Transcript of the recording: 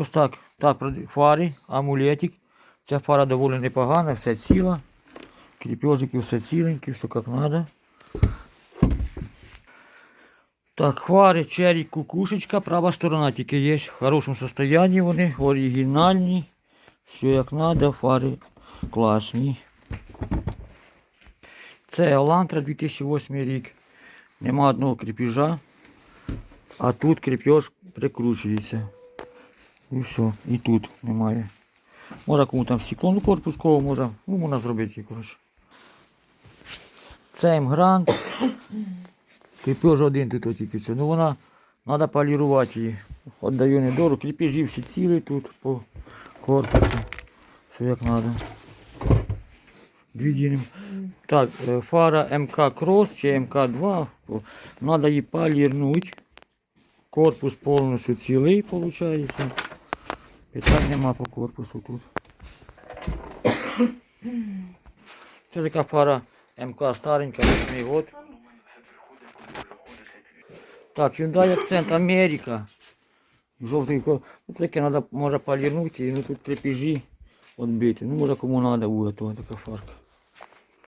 Якось так. Так, фари, амулетик. Ця фара доволі непогана, все ціла. Кріпежики все ціленькі, все як треба. Так, фари, черрі, кукушечка, права сторона тільки є. В хорошому состоянні вони, оригінальні. Все як треба, фари класні. Це Елантра 2008 рік. Нема одного кріпежа. А тут кріпеж прикручується. І все. І тут немає. Може кому там стекло, ну корпус кого може, ну можна зробити, коротше. Це М-грант. Кріпеж один тут тільки це. Ну вона треба полірувати її. Отдаю недорого. Кріпежі всі цілі тут по корпусу. Все як треба. Двигателем. Так, е, фара МК Кросс чи МК2. Треба її полірнути. Корпус повністю цілий, виходить. Питань нема по корпусу тут. Це така фара МК старенька, 8 год. Так, Hyundai Accent Америка. Жовтий корпус. ну, таке треба може полірнути, ну тут крепежі відбити. Ну може кому треба буде, то така фарка.